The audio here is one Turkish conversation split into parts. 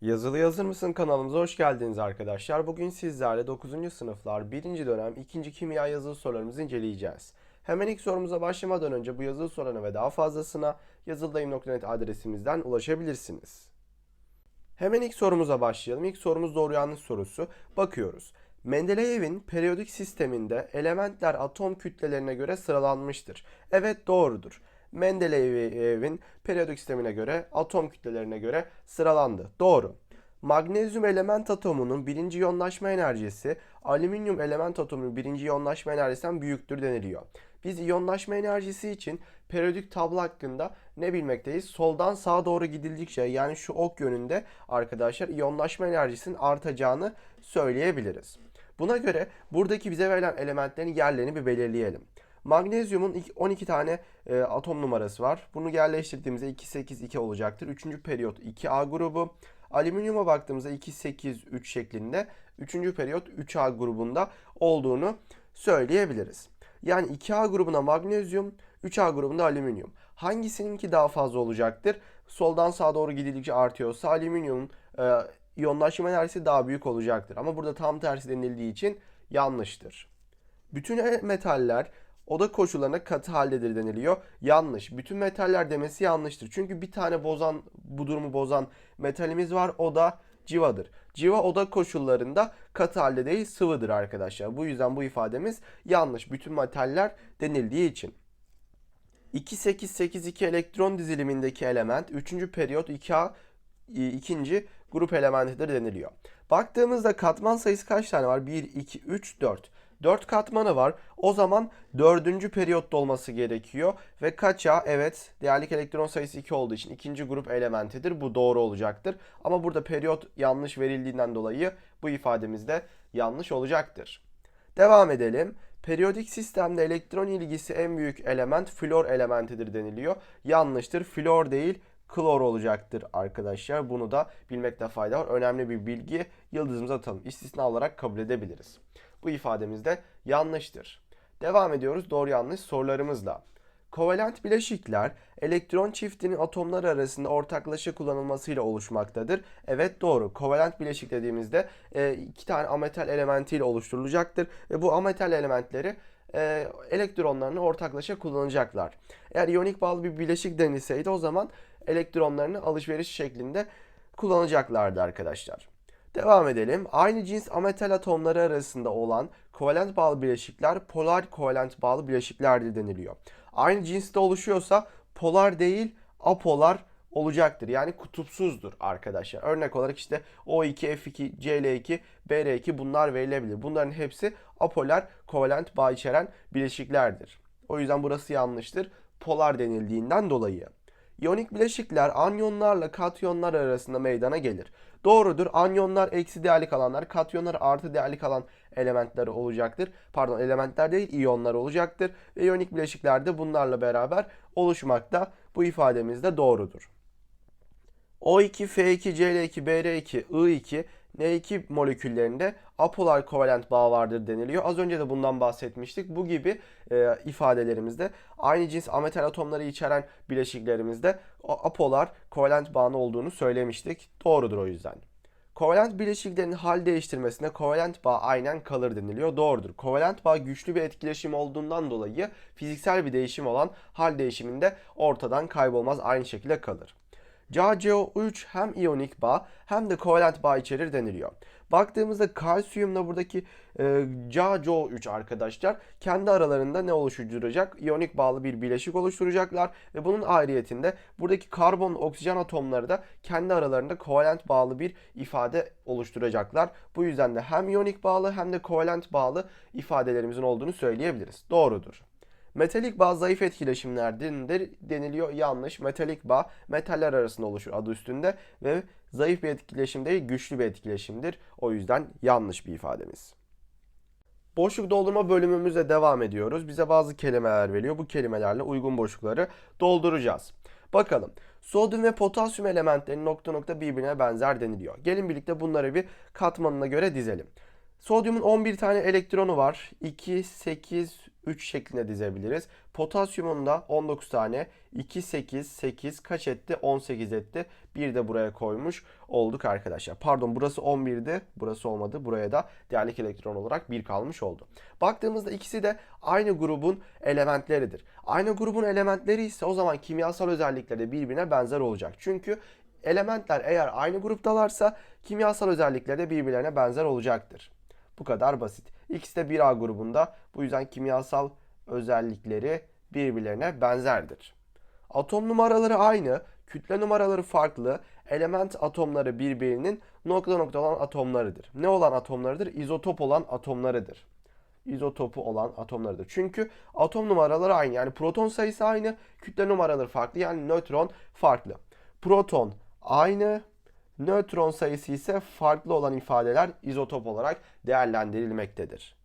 Yazılı Yazır mısın kanalımıza hoş geldiniz arkadaşlar. Bugün sizlerle 9. sınıflar 1. dönem 2. kimya yazılı sorularımızı inceleyeceğiz. Hemen ilk sorumuza başlamadan önce bu yazılı sorularına ve daha fazlasına yazıldayım.net adresimizden ulaşabilirsiniz. Hemen ilk sorumuza başlayalım. İlk sorumuz doğru yanlış sorusu. Bakıyoruz. Mendeleyev'in periyodik sisteminde elementler atom kütlelerine göre sıralanmıştır. Evet doğrudur. Mendeleyev'in periyodik sistemine göre atom kütlelerine göre sıralandı. Doğru. Magnezyum element atomunun birinci iyonlaşma enerjisi alüminyum element atomunun birinci iyonlaşma enerjisinden büyüktür deniliyor. Biz iyonlaşma enerjisi için periyodik tablo hakkında ne bilmekteyiz? Soldan sağa doğru gidildikçe yani şu ok yönünde arkadaşlar iyonlaşma enerjisinin artacağını söyleyebiliriz. Buna göre buradaki bize verilen elementlerin yerlerini bir belirleyelim. Magnezyumun 12 tane e, atom numarası var. Bunu yerleştirdiğimizde 2, 8, 2 olacaktır. Üçüncü periyot 2A grubu. Alüminyuma baktığımızda 2, 8, 3 şeklinde. Üçüncü periyot 3A grubunda olduğunu söyleyebiliriz. Yani 2A grubuna magnezyum, 3A grubunda alüminyum. Hangisininki daha fazla olacaktır? Soldan sağa doğru gidildikçe artıyorsa alüminyumun e, iyonlaşma enerjisi daha büyük olacaktır. Ama burada tam tersi denildiği için yanlıştır. Bütün metaller oda koşullarına katı haldedir deniliyor. Yanlış. Bütün metaller demesi yanlıştır. Çünkü bir tane bozan, bu durumu bozan metalimiz var. O da civadır. Civa oda koşullarında katı halde değil sıvıdır arkadaşlar. Bu yüzden bu ifademiz yanlış. Bütün metaller denildiği için. 2882 elektron dizilimindeki element 3. periyot 2A ikinci grup elementidir deniliyor. Baktığımızda katman sayısı kaç tane var? 1, 2, 3, 4. 4 katmanı var. O zaman 4. periyotta olması gerekiyor. Ve kaça? Evet değerlik elektron sayısı 2 olduğu için ikinci grup elementidir. Bu doğru olacaktır. Ama burada periyot yanlış verildiğinden dolayı bu ifademiz de yanlış olacaktır. Devam edelim. Periyodik sistemde elektron ilgisi en büyük element flor elementidir deniliyor. Yanlıştır. Flor değil klor olacaktır arkadaşlar. Bunu da bilmekte fayda var. Önemli bir bilgi yıldızımıza atalım. İstisna olarak kabul edebiliriz. Bu ifademiz de yanlıştır. Devam ediyoruz doğru yanlış sorularımızla. Kovalent bileşikler elektron çiftinin atomlar arasında ortaklaşa kullanılmasıyla oluşmaktadır. Evet doğru. Kovalent bileşik dediğimizde e, iki tane ametal elementiyle oluşturulacaktır ve bu ametal elementleri e, elektronlarını ortaklaşa kullanacaklar. Eğer iyonik bağlı bir bileşik denilseydi o zaman elektronlarını alışveriş şeklinde kullanacaklardı arkadaşlar. Devam edelim. Aynı cins ametal atomları arasında olan kovalent bağlı bileşikler polar kovalent bağlı bileşiklerdir deniliyor. Aynı cinste oluşuyorsa polar değil apolar olacaktır. Yani kutupsuzdur arkadaşlar. Örnek olarak işte O2, F2, Cl2, Br2 bunlar verilebilir. Bunların hepsi apolar kovalent bağ içeren bileşiklerdir. O yüzden burası yanlıştır. Polar denildiğinden dolayı. İyonik bileşikler anyonlarla katyonlar arasında meydana gelir. Doğrudur. Anyonlar eksi değerli kalanlar, katyonlar artı değerli kalan elementler olacaktır. Pardon elementler değil iyonlar olacaktır. Ve iyonik bileşikler de bunlarla beraber oluşmakta. Bu ifademiz de doğrudur. O2, F2, Cl2, Br2, I2, N2 moleküllerinde apolar kovalent bağ vardır deniliyor. Az önce de bundan bahsetmiştik. Bu gibi e, ifadelerimizde aynı cins ametal atomları içeren bileşiklerimizde apolar kovalent bağın olduğunu söylemiştik. Doğrudur o yüzden. Kovalent bileşiklerin hal değiştirmesinde kovalent bağ aynen kalır deniliyor. Doğrudur. Kovalent bağ güçlü bir etkileşim olduğundan dolayı fiziksel bir değişim olan hal değişiminde ortadan kaybolmaz aynı şekilde kalır. CaCO3 hem iyonik bağ hem de kovalent bağ içerir deniliyor. Baktığımızda kalsiyumla buradaki e, CaCO3 arkadaşlar kendi aralarında ne oluşturacak? İyonik bağlı bir bileşik oluşturacaklar ve bunun ayrıyetinde buradaki karbon oksijen atomları da kendi aralarında kovalent bağlı bir ifade oluşturacaklar. Bu yüzden de hem iyonik bağlı hem de kovalent bağlı ifadelerimizin olduğunu söyleyebiliriz. Doğrudur. Metalik bağ zayıf etkileşimlerdendir deniliyor. Yanlış. Metalik bağ metaller arasında oluşur adı üstünde ve zayıf bir etkileşim değil güçlü bir etkileşimdir. O yüzden yanlış bir ifademiz. Boşluk doldurma bölümümüze devam ediyoruz. Bize bazı kelimeler veriyor. Bu kelimelerle uygun boşlukları dolduracağız. Bakalım. Sodyum ve potasyum elementleri nokta nokta birbirine benzer deniliyor. Gelin birlikte bunları bir katmanına göre dizelim. Sodyumun 11 tane elektronu var. 2, 8, 3 şeklinde dizebiliriz. Potasyumun da 19 tane. 2, 8, 8 kaç etti? 18 etti. Bir de buraya koymuş olduk arkadaşlar. Pardon burası 11'di. Burası olmadı. Buraya da değerlik elektron olarak 1 kalmış oldu. Baktığımızda ikisi de aynı grubun elementleridir. Aynı grubun elementleri ise o zaman kimyasal özellikleri birbirine benzer olacak. Çünkü elementler eğer aynı gruptalarsa kimyasal özellikleri de birbirlerine benzer olacaktır. Bu kadar basit. İkisi de 1A grubunda. Bu yüzden kimyasal özellikleri birbirlerine benzerdir. Atom numaraları aynı, kütle numaraları farklı, element atomları birbirinin nokta nokta olan atomlarıdır. Ne olan atomlarıdır? İzotop olan atomlarıdır. İzotopu olan atomlarıdır. Çünkü atom numaraları aynı. Yani proton sayısı aynı, kütle numaraları farklı. Yani nötron farklı. Proton aynı, nötron sayısı ise farklı olan ifadeler izotop olarak değerlendirilmektedir.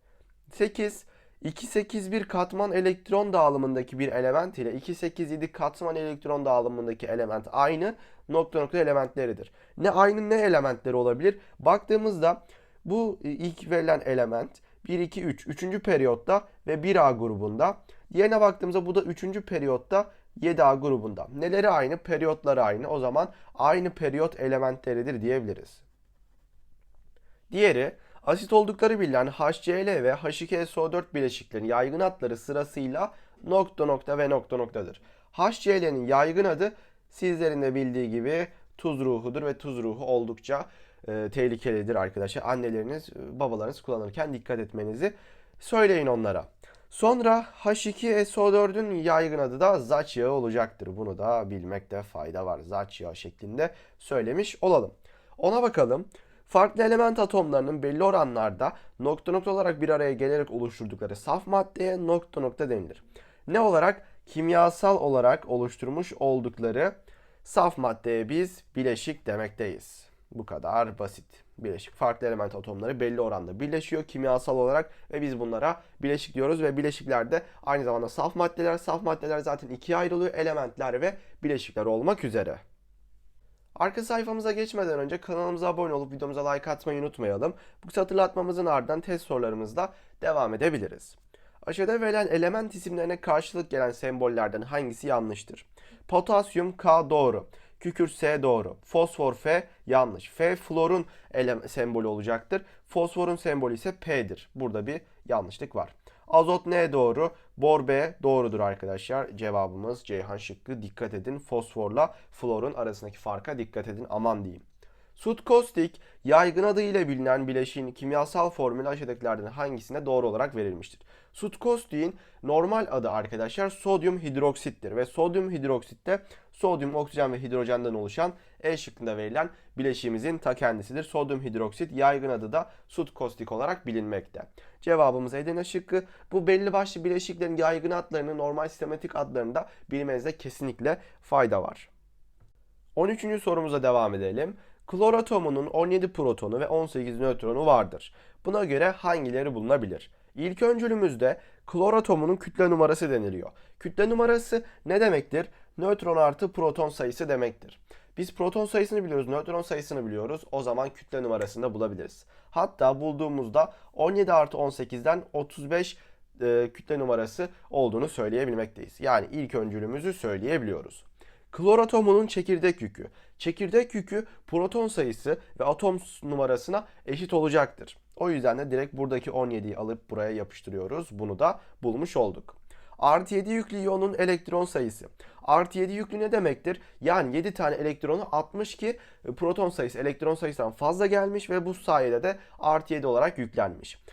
8. 281 katman elektron dağılımındaki bir element ile 287 katman elektron dağılımındaki element aynı nokta nokta elementleridir. Ne aynı ne elementleri olabilir? Baktığımızda bu ilk verilen element 1, 2, 3. 3. periyotta ve 1A grubunda. Diğerine baktığımızda bu da 3. periyotta 7A grubunda. Neleri aynı? Periyotları aynı. O zaman aynı periyot elementleridir diyebiliriz. Diğeri asit oldukları bilinen HCl ve H2SO4 bileşiklerin yaygın adları sırasıyla nokta nokta ve nokta noktadır. HCl'nin yaygın adı sizlerin de bildiği gibi tuz ruhudur ve tuz ruhu oldukça e, tehlikelidir arkadaşlar. Anneleriniz, babalarınız kullanırken dikkat etmenizi söyleyin onlara. Sonra H2SO4'ün yaygın adı da zaç yağı olacaktır. Bunu da bilmekte fayda var. Zaç yağı şeklinde söylemiş olalım. Ona bakalım. Farklı element atomlarının belli oranlarda nokta nokta olarak bir araya gelerek oluşturdukları saf maddeye nokta nokta denilir. Ne olarak? Kimyasal olarak oluşturmuş oldukları saf maddeye biz bileşik demekteyiz. Bu kadar basit. Bileşik. Farklı element atomları belli oranda birleşiyor kimyasal olarak ve biz bunlara bileşik diyoruz ve bileşiklerde aynı zamanda saf maddeler, saf maddeler zaten ikiye ayrılıyor. Elementler ve bileşikler olmak üzere. Arka sayfamıza geçmeden önce kanalımıza abone olup videomuza like atmayı unutmayalım. Bu hatırlatmamızın ardından test sorularımızla devam edebiliriz. Aşağıda verilen element isimlerine karşılık gelen sembollerden hangisi yanlıştır? Potasyum K doğru. Kükürt S doğru. Fosfor F yanlış. F florun sembolü olacaktır. Fosforun sembolü ise P'dir. Burada bir yanlışlık var. Azot N doğru. Bor B doğrudur arkadaşlar. Cevabımız Ceyhan şıkkı. Dikkat edin. Fosforla florun arasındaki farka dikkat edin. Aman diyeyim. Sut kostik yaygın adıyla bilinen bileşiğin kimyasal formülü aşağıdakilerden hangisine doğru olarak verilmiştir? Sut kostiğin normal adı arkadaşlar sodyum hidroksittir ve sodyum hidroksitte sodyum, oksijen ve hidrojenden oluşan E şıkkında verilen bileşiğimizin ta kendisidir. Sodyum hidroksit yaygın adı da sut kostik olarak bilinmekte. Cevabımız Edirne şıkkı. Bu belli başlı bileşiklerin yaygın adlarını normal sistematik adlarında bilmenizde kesinlikle fayda var. 13. sorumuza devam edelim. Klor atomunun 17 protonu ve 18 nötronu vardır. Buna göre hangileri bulunabilir? İlk öncülümüzde klor atomunun kütle numarası deniliyor. Kütle numarası ne demektir? Nötron artı proton sayısı demektir. Biz proton sayısını biliyoruz, nötron sayısını biliyoruz. O zaman kütle numarasını da bulabiliriz. Hatta bulduğumuzda 17 artı 18'den 35 e, kütle numarası olduğunu söyleyebilmekteyiz. Yani ilk öncülümüzü söyleyebiliyoruz. Klor atomunun çekirdek yükü. Çekirdek yükü proton sayısı ve atom numarasına eşit olacaktır. O yüzden de direkt buradaki 17'yi alıp buraya yapıştırıyoruz. Bunu da bulmuş olduk. Artı 7 yüklü iyonun elektron sayısı. Artı 7 yüklü ne demektir? Yani 7 tane elektronu atmış ki proton sayısı elektron sayısından fazla gelmiş ve bu sayede de artı 7 olarak yüklenmiş.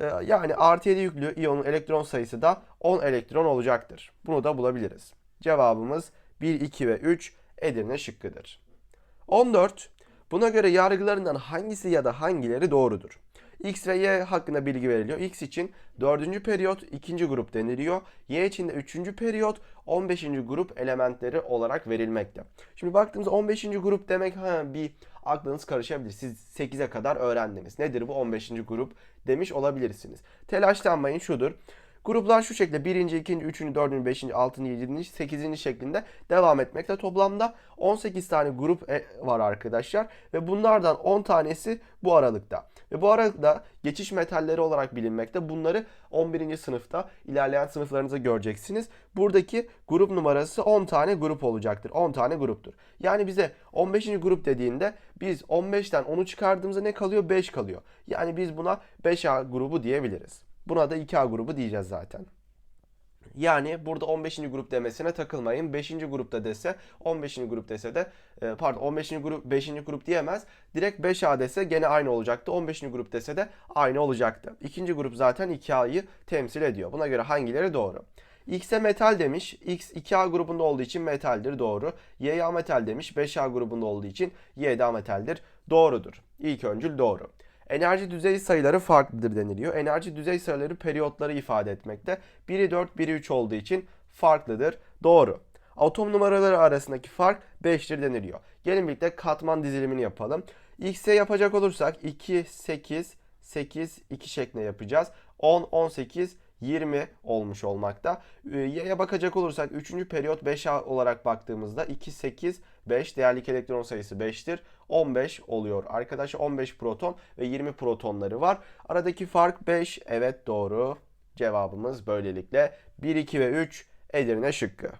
Ee, yani artı 7 yüklü iyonun elektron sayısı da 10 elektron olacaktır. Bunu da bulabiliriz. Cevabımız 1, 2 ve 3 Edirne şıkkıdır. 14. Buna göre yargılarından hangisi ya da hangileri doğrudur? X ve Y hakkında bilgi veriliyor. X için 4. periyot 2. grup deniliyor. Y için de 3. periyot 15. grup elementleri olarak verilmekte. Şimdi baktığımızda 15. grup demek ha, bir aklınız karışabilir. Siz 8'e kadar öğrendiniz. Nedir bu 15. grup demiş olabilirsiniz. Telaşlanmayın şudur. Gruplar şu şekilde 1. 2. 3. 4. 5. 6. 7. 8. şeklinde devam etmekte. Toplamda 18 tane grup e, var arkadaşlar ve bunlardan 10 tanesi bu aralıkta. Ve bu arada geçiş metalleri olarak bilinmekte. Bunları 11. sınıfta ilerleyen sınıflarınızda göreceksiniz. Buradaki grup numarası 10 tane grup olacaktır. 10 tane gruptur. Yani bize 15. grup dediğinde biz 15'ten 10'u çıkardığımızda ne kalıyor? 5 kalıyor. Yani biz buna 5A grubu diyebiliriz. Buna da 2A grubu diyeceğiz zaten. Yani burada 15. grup demesine takılmayın. 5. grupta dese 15. grup dese de e, pardon 15. grup 5. grup diyemez. Direkt 5A dese gene aynı olacaktı. 15. grup dese de aynı olacaktı. İkinci grup zaten 2A'yı temsil ediyor. Buna göre hangileri doğru? X'e metal demiş. X 2A grubunda olduğu için metaldir. Doğru. Y'ye ametal demiş. 5A grubunda olduğu için Y de ametaldir. Doğrudur. İlk öncül doğru. Enerji düzey sayıları farklıdır deniliyor. Enerji düzey sayıları periyotları ifade etmekte. Biri 4, biri 3 olduğu için farklıdır. Doğru. Atom numaraları arasındaki fark 5'tir deniliyor. Gelin birlikte katman dizilimini yapalım. X'e yapacak olursak 2, 8, 8, 2 şeklinde yapacağız. 10, 18, 20 olmuş olmakta. Ee, Y'ye bakacak olursak 3. periyot 5A olarak baktığımızda 2, 8, 5 değerli elektron sayısı 5'tir. 15 oluyor. Arkadaşlar 15 proton ve 20 protonları var. Aradaki fark 5. Evet doğru. Cevabımız böylelikle 1, 2 ve 3 Edirne şıkkı.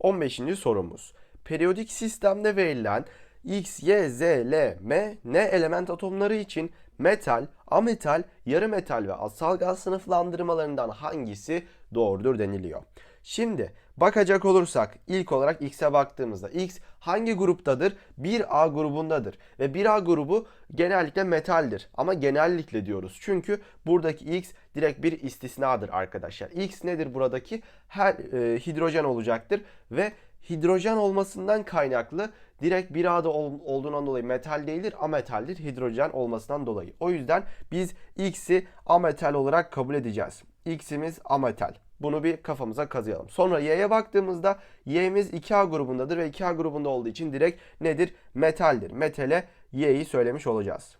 15. sorumuz. Periyodik sistemde verilen X, Y, Z, L, M, N element atomları için metal, ametal, yarı metal ve asal gaz sınıflandırmalarından hangisi doğrudur deniliyor. Şimdi bakacak olursak ilk olarak X'e baktığımızda X hangi gruptadır? 1A grubundadır ve 1A grubu genellikle metaldir ama genellikle diyoruz. Çünkü buradaki X direkt bir istisnadır arkadaşlar. X nedir buradaki? Her e, hidrojen olacaktır ve hidrojen olmasından kaynaklı direkt bir A'da ol, olduğundan dolayı metal değildir, ametaldir hidrojen olmasından dolayı. O yüzden biz X'i ametal olarak kabul edeceğiz. X'imiz ametal. Bunu bir kafamıza kazıyalım. Sonra Y'ye baktığımızda Y'miz 2A grubundadır ve 2A grubunda olduğu için direkt nedir? Metaldir. Metale Y'yi söylemiş olacağız.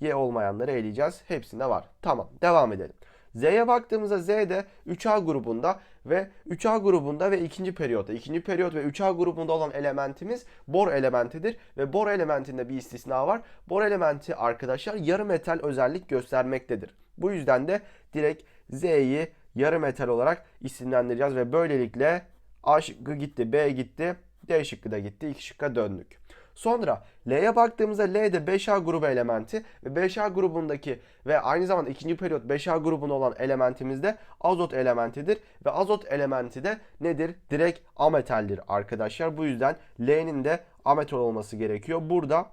Y olmayanları eleyeceğiz. Hepsinde var. Tamam devam edelim. Z'ye baktığımızda Z de 3A grubunda ve 3A grubunda ve ikinci periyotta. ikinci periyot ve 3A grubunda olan elementimiz bor elementidir ve bor elementinde bir istisna var. Bor elementi arkadaşlar yarı metal özellik göstermektedir. Bu yüzden de direkt Z'yi yarı metal olarak isimlendireceğiz ve böylelikle A şıkkı gitti, B gitti, D şıkkı da gitti. İki şıkka döndük. Sonra L'ye baktığımızda L de 5A grubu elementi ve 5A grubundaki ve aynı zamanda ikinci periyot 5A grubunda olan elementimiz de azot elementidir ve azot elementi de nedir? Direkt ametaldir arkadaşlar. Bu yüzden L'nin de ametal olması gerekiyor. Burada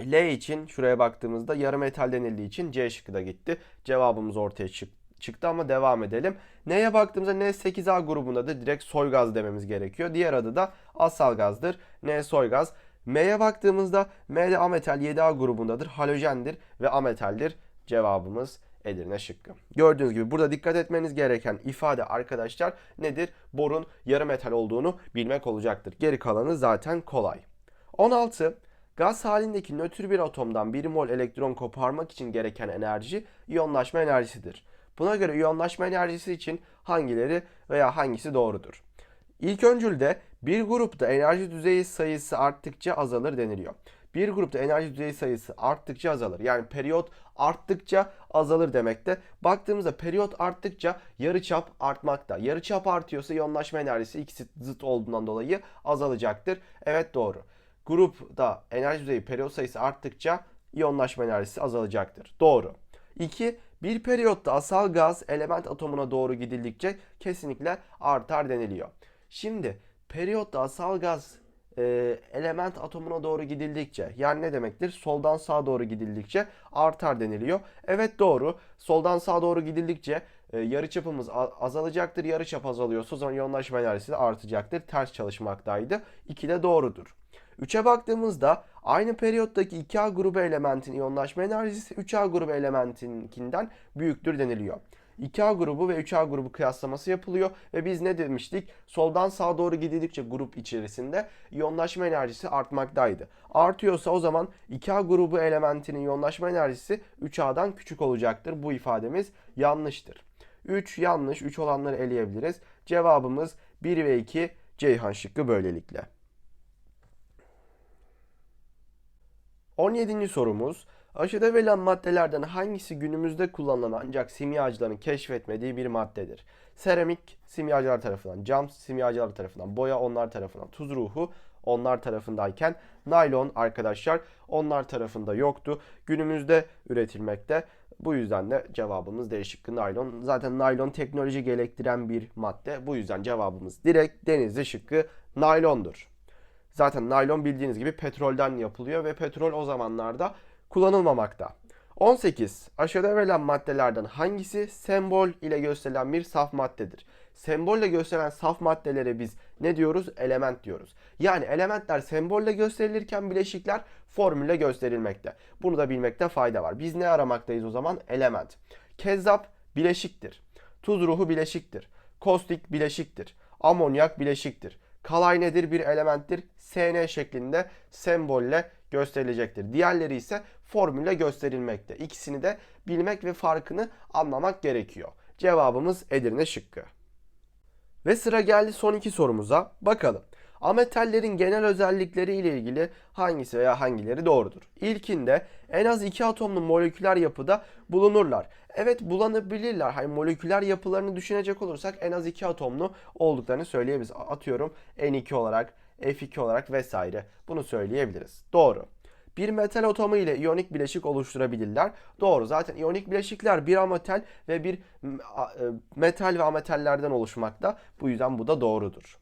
L için şuraya baktığımızda yarı metal denildiği için C şıkkı da gitti. Cevabımız ortaya çıktı çıktı ama devam edelim. N'ye baktığımızda N 8A grubundadır. Direkt soy gaz dememiz gerekiyor. Diğer adı da asal gazdır. N soy gaz. M'ye baktığımızda M de ametal 7A grubundadır. Halojendir ve ametaldir. Cevabımız Edirne şıkkı. Gördüğünüz gibi burada dikkat etmeniz gereken ifade arkadaşlar nedir? Borun yarı metal olduğunu bilmek olacaktır. Geri kalanı zaten kolay. 16. Gaz halindeki nötr bir atomdan 1 mol elektron koparmak için gereken enerji iyonlaşma enerjisidir. Buna göre iyonlaşma enerjisi için hangileri veya hangisi doğrudur? İlk öncülde bir grupta enerji düzeyi sayısı arttıkça azalır deniliyor. Bir grupta enerji düzeyi sayısı arttıkça azalır. Yani periyot arttıkça azalır demekte. Baktığımızda periyot arttıkça yarıçap artmakta. Yarıçap artıyorsa iyonlaşma enerjisi ikisi zıt olduğundan dolayı azalacaktır. Evet doğru. Grupta enerji düzeyi periyot sayısı arttıkça iyonlaşma enerjisi azalacaktır. Doğru. 2. Bir periyotta asal gaz element atomuna doğru gidildikçe kesinlikle artar deniliyor. Şimdi periyotta asal gaz e, element atomuna doğru gidildikçe yani ne demektir? Soldan sağa doğru gidildikçe artar deniliyor. Evet doğru. Soldan sağa doğru gidildikçe e, yarıçapımız azalacaktır. Yarıçap azalıyorsa o zaman yoğunlaşma enerjisi de artacaktır. Ters çalışmaktaydı. 2 de doğrudur. 3'e baktığımızda aynı periyottaki 2A grubu elementin iyonlaşma enerjisi 3A grubu elementinkinden büyüktür deniliyor. 2A grubu ve 3A grubu kıyaslaması yapılıyor ve biz ne demiştik? Soldan sağa doğru gidildikçe grup içerisinde iyonlaşma enerjisi artmaktaydı. Artıyorsa o zaman 2A grubu elementinin iyonlaşma enerjisi 3A'dan küçük olacaktır. Bu ifademiz yanlıştır. 3 yanlış. 3 olanları eleyebiliriz. Cevabımız 1 ve 2 Ceyhan şıkkı böylelikle. 17. sorumuz. Aşıda verilen maddelerden hangisi günümüzde kullanılan ancak simyacıların keşfetmediği bir maddedir? Seramik simyacılar tarafından, cam simyacılar tarafından, boya onlar tarafından, tuz ruhu onlar tarafındayken naylon arkadaşlar onlar tarafında yoktu. Günümüzde üretilmekte. Bu yüzden de cevabımız D şıkkı naylon. Zaten naylon teknoloji gerektiren bir madde. Bu yüzden cevabımız direkt denizli şıkkı naylondur. Zaten naylon bildiğiniz gibi petrolden yapılıyor ve petrol o zamanlarda kullanılmamakta. 18. Aşağıda verilen maddelerden hangisi sembol ile gösterilen bir saf maddedir? Sembolle gösterilen saf maddelere biz ne diyoruz? Element diyoruz. Yani elementler sembolle gösterilirken bileşikler formülle gösterilmekte. Bunu da bilmekte fayda var. Biz ne aramaktayız o zaman? Element. Kezzap bileşiktir. Tuz ruhu bileşiktir. Kostik bileşiktir. Amonyak bileşiktir. Kalay nedir? Bir elementtir. SN şeklinde sembolle gösterilecektir. Diğerleri ise formülle gösterilmekte. İkisini de bilmek ve farkını anlamak gerekiyor. Cevabımız Edirne şıkkı. Ve sıra geldi son iki sorumuza. Bakalım. Ametallerin genel özellikleri ile ilgili hangisi veya hangileri doğrudur? İlkinde en az iki atomlu moleküler yapıda bulunurlar. Evet bulanabilirler. Hani moleküler yapılarını düşünecek olursak en az iki atomlu olduklarını söyleyebiliriz. Atıyorum N2 olarak, F2 olarak vesaire. Bunu söyleyebiliriz. Doğru. Bir metal atomu ile iyonik bileşik oluşturabilirler. Doğru. Zaten iyonik bileşikler bir ametal ve bir e, metal ve ametallerden oluşmakta. Bu yüzden bu da doğrudur.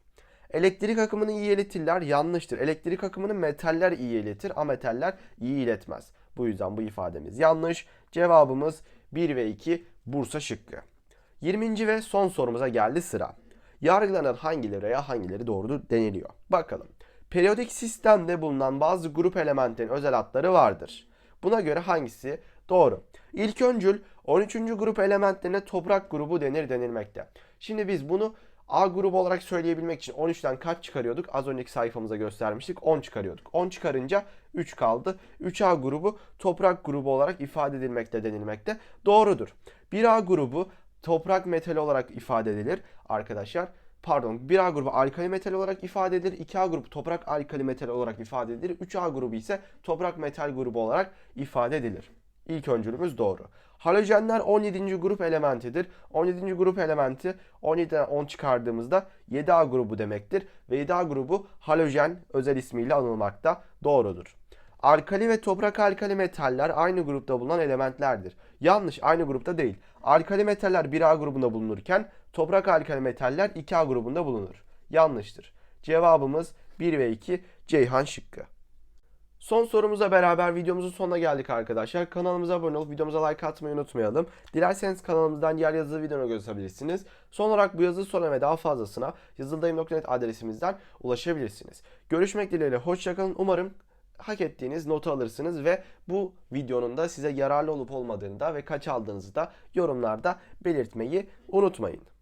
Elektrik akımını iyi iletirler. Yanlıştır. Elektrik akımını metaller iyi iletir. Ametaller iyi iletmez. Bu yüzden bu ifademiz yanlış. Cevabımız 1 ve 2 Bursa şıkkı. 20. ve son sorumuza geldi sıra. Yargılanan hangileri veya hangileri doğrudur deniliyor. Bakalım. Periyodik sistemde bulunan bazı grup elementlerin özel adları vardır. Buna göre hangisi doğru? İlk öncül 13. grup elementlerine toprak grubu denir denilmekte. Şimdi biz bunu A grubu olarak söyleyebilmek için 13'ten kaç çıkarıyorduk? Az önceki sayfamıza göstermiştik. 10 çıkarıyorduk. 10 çıkarınca 3 kaldı. 3A grubu toprak grubu olarak ifade edilmekte denilmekte. Doğrudur. 1A grubu toprak metali olarak ifade edilir arkadaşlar. Pardon 1A grubu alkali metal olarak ifade edilir. 2A grubu toprak alkali metal olarak ifade edilir. 3A grubu ise toprak metal grubu olarak ifade edilir. İlk öncülümüz doğru. Halojenler 17. grup elementidir. 17. grup elementi 17'den 10 çıkardığımızda 7A grubu demektir. Ve 7A grubu halojen özel ismiyle anılmakta. Doğrudur. Alkali ve toprak alkali metaller aynı grupta bulunan elementlerdir. Yanlış, aynı grupta değil. Alkali metaller 1A grubunda bulunurken toprak alkali metaller 2A grubunda bulunur. Yanlıştır. Cevabımız 1 ve 2 Ceyhan şıkkı. Son sorumuza beraber videomuzun sonuna geldik arkadaşlar. Kanalımıza abone olup videomuza like atmayı unutmayalım. Dilerseniz kanalımızdan diğer yazılı videoları gözebilirsiniz. Son olarak bu yazılı sorulara ve daha fazlasına yazıldayım.net adresimizden ulaşabilirsiniz. Görüşmek dileğiyle hoşçakalın. Umarım hak ettiğiniz notu alırsınız ve bu videonun da size yararlı olup olmadığını da ve kaç aldığınızı da yorumlarda belirtmeyi unutmayın.